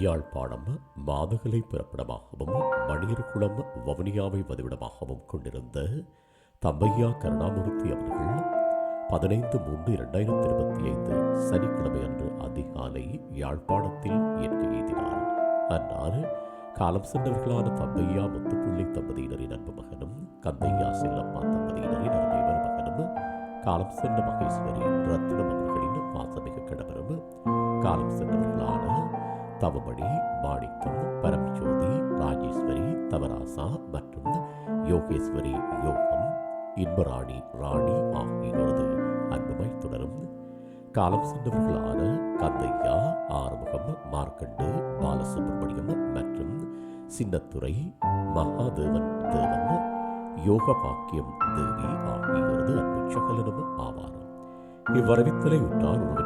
யாழ்ப்பாணம் மாதகலை பிறப்பிடமாகவும் மணியர்குளம் வவுனியாவை வதிவிடமாகவும் கொண்டிருந்த தம்பையா கருணாமூர்த்தி அவர்கள் பதினைந்து மூன்று இரண்டாயிரத்தி இருபத்தி ஐந்து சனிக்கிழமை அன்று அதிகாலை யாழ்ப்பாணத்தில் இயற்கை எய்தினார் அன்னார் காலம் சென்றவர்களான தம்பையா முத்துப்பிள்ளை தம்பதியினரின் அன்பு மகனும் கந்தையா செல்லம்மா தம்பதியினரின் அருமை மகனும் காலம் சென்ற மகேஸ்வரி ரத்னம் அவர்களின் பாசமிகு கணவரும் காலம் சென்றவர்களான தவமணி மாணிக்கம் பரம்ஜோதி ராஜேஸ்வரி தவராசா மற்றும் யோகேஸ்வரி யோகம் இன்பராணி ராணி ஆகியோரது அன்புமை தொடரும். காலம் சென்றவர்களான கந்தையா ஆறுமுகம் மார்க்கண்டு பாலசுப்ரமணியம் மற்றும் சின்னத்துறை மகாதேவன் தேவன் யோக பாக்கியம் தேவி ஆகியோரது அன்பு சகலனும் ஆவார். இவ்வரவித்தலை உற்றார் உறவினர்